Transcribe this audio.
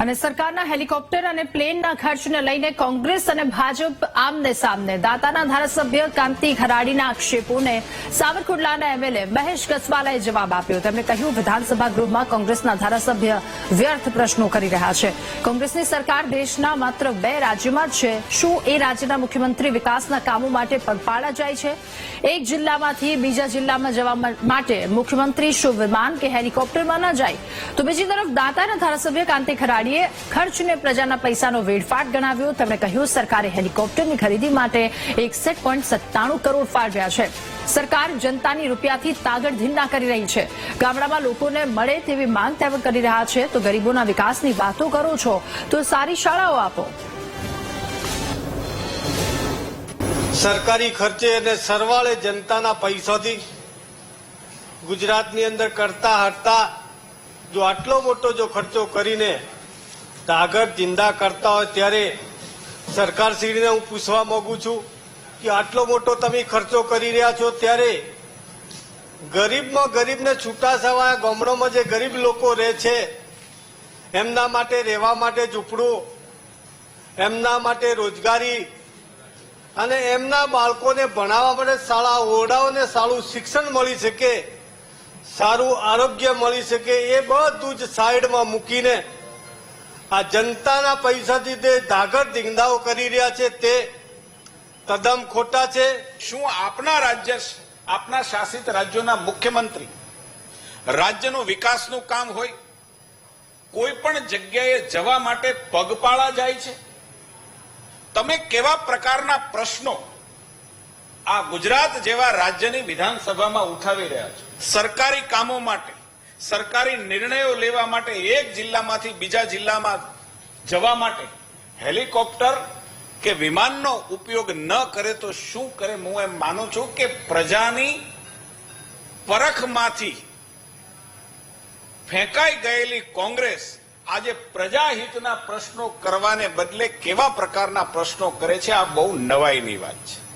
અને સરકારના હેલિકોપ્ટર અને પ્લેનના ખર્ચને લઈને કોંગ્રેસ અને ભાજપ આમને સામને. દાતાના ધારાસભ્ય કાંતિ ખરાડીના આક્ષેપોને સાવરકુંડલાના એમએલએ મહેશ કસવાલાએ જવાબ આપ્યો. તેમણે કહ્યું, વિધાનસભા ગૃહમાં કોંગ્રેસના ધારાસભ્ય વ્યર્થ પ્રશ્નો કરી રહ્યા છે. કોંગ્રેસની સરકાર દેશના માત્ર બે રાજ્યોમાં છે. શું એ રાજ્યના મુખ્યમંત્રી વિકાસના કામો માટે પગપાળા જાય છે? એક જિલ્લામાંથી બીજા જિલ્લામાં જવા માટે મુખ્યમંત્રી શું વિમાન કે હેલિકોપ્ટરમાં ન જાય? તો બીજી તરફ દાતાના ધારાસભ્ય કાંતિ ખરાડીએ ખર્ચને પ્રજાના પૈસાનો વેડફાટ ગણાવ્યો. તેમણે કહ્યું, સરકારે હેલિકોપ્ટરની ખરીદી માટે એકસઠ પોઈન્ટ સત્તાણું કરોડ ફાળવ્યા છે. સરકાર જનતાની રૂપિયાથી તાગડ ધીંડા કરી રહી છે. ગામડામાં લોકોને મળે તેવી માંગ તેઓ કરી રહ્યા છે. તો ગરીબોના વિકાસની વાતો કરો છો, તો સારી શાળાઓ આપો. સરકારી ખર્ચે અને સરવાળે જનતાના પૈસાથી ગુજરાતની અંદર કરતા હટતા જો આટલો મોટો જો ખર્ચો કરીને આગળ જિંદા કરતા હોય ત્યારે સરકારશ્રીને હું પૂછવા માંગુ છું કે આટલો મોટો તમે ખર્ચો કરી રહ્યા છો ત્યારે ગરીબમાં ગરીબને છૂટા છવાયા ગામડામાં જે ગરીબ લોકો રહે છે, એમના માટે રહેવા માટે ઝૂંપડું, એમના માટે રોજગારી અને એમના બાળકોને ભણાવવા માટે શાળા ઓરડાઓને સારું શિક્ષણ મળી શકે, સારું આરોગ્ય મળી શકે, એ બધું જ સાઈડમાં મૂકીને આ જનતાના પૈસાથી તે ધાગર ધીંગાઓ કરી રહ્યા છે, તે તદ્દન ખોટા છે. શું આપના રાજ્ય, આપના શાસિત રાજ્યોના મુખ્યમંત્રી રાજ્યનું વિકાસનું કામ હોય, કોઈ પણ જગ્યાએ જવા માટે પગપાળા જાય છે? તમે કેવા પ્રકારના પ્રશ્નો આ ગુજરાત જેવા રાજ્યની વિધાનસભામાં ઉઠાવી રહ્યા છો? સરકારી કામો માટે સરકારી નિર્ણયો લેવા માટે એક જિલ્લામાંથી બીજા જિલ્લામાં જવા માટે હેલિકોપ્ટર કે વિમાનનો ઉપયોગ ન કરે તો શું કરે હું એમ માનું છું કે પ્રજાની પરખમાંથી ફેંકાઈ ગયેલી કોંગ્રેસ આજે પ્રજાહિતના પ્રશ્નો કરવાને બદલે કેવા પ્રકારના પ્રશ્નો કરે છે આ બહુ નવાઈની વાત છે.